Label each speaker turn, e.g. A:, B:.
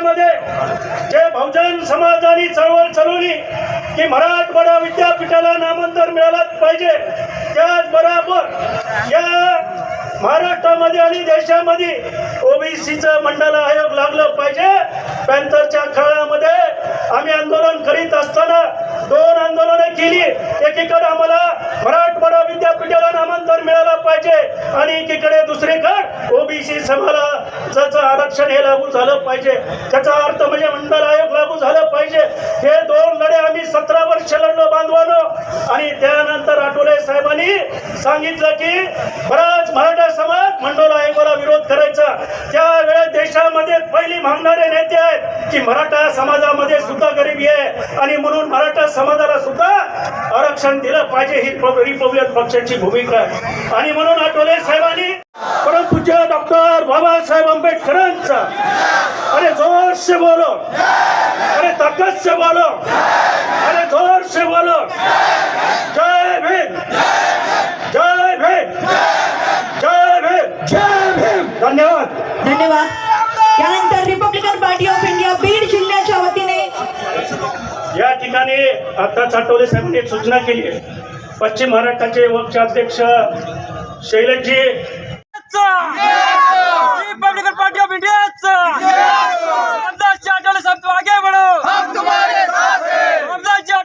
A: देशामध्ये जे बहुजन समाजाने चळवळ चालवली की मराठवाडा विद्यापीठाला नामांतर मिळालंच पाहिजे. त्याचबरोबर या महाराष्ट्रामध्ये आणि देशामध्ये ओबीसीचं मंडळ आयोग लागलं पाहिजे. पॅन्थरच्या काळामध्ये आम्ही आंदोलन करीत असताना दोन आंदोलनं केली. एकीकडे आम्हाला मराठ आणि एकीकडे दुसरीकडे ओबीसी समाजाचं आरक्षण हे लागू झालं पाहिजे. त्याचा अर्थ म्हणजे मंडळ आयोग लागू झालं पाहिजे. हे दोन लढे आम्ही सतरा वर्ष लढलो बांधवानो. आणि त्यानंतर आठवले साहेबांनी सांगितलं की बराच मराठा देशामध्ये पहिली मागणारे नेते आहेत की मराठा समाजामध्ये सुद्धा गरिबी आहे. आणि म्हणून मराठा समाजाला सुद्धा आरक्षण दिलं पाहिजे ही रिपब्लिकन पक्षाची भूमिका आहे. आणि म्हणून आठवले साहेबांनी परंतु ज्या डॉक्टर बाबासाहेब आंबेडकरांचा अरे जोर से बोलो. अरे ताकत से बोलो. अरे जोर से बोलो. जय भीम. जय भीम. जय भीम. जय भीम. धन्यवाद.
B: धन्यवाद. त्यानंतर Republican Party of India Beed जिल्ह्याच्या वतीने.
A: या ठिकाणी आता आठवले साहेबांनी सूचना केली आहे. पश्चिम महाराष्ट्राचे वक्ष अध्यक्ष शैलजी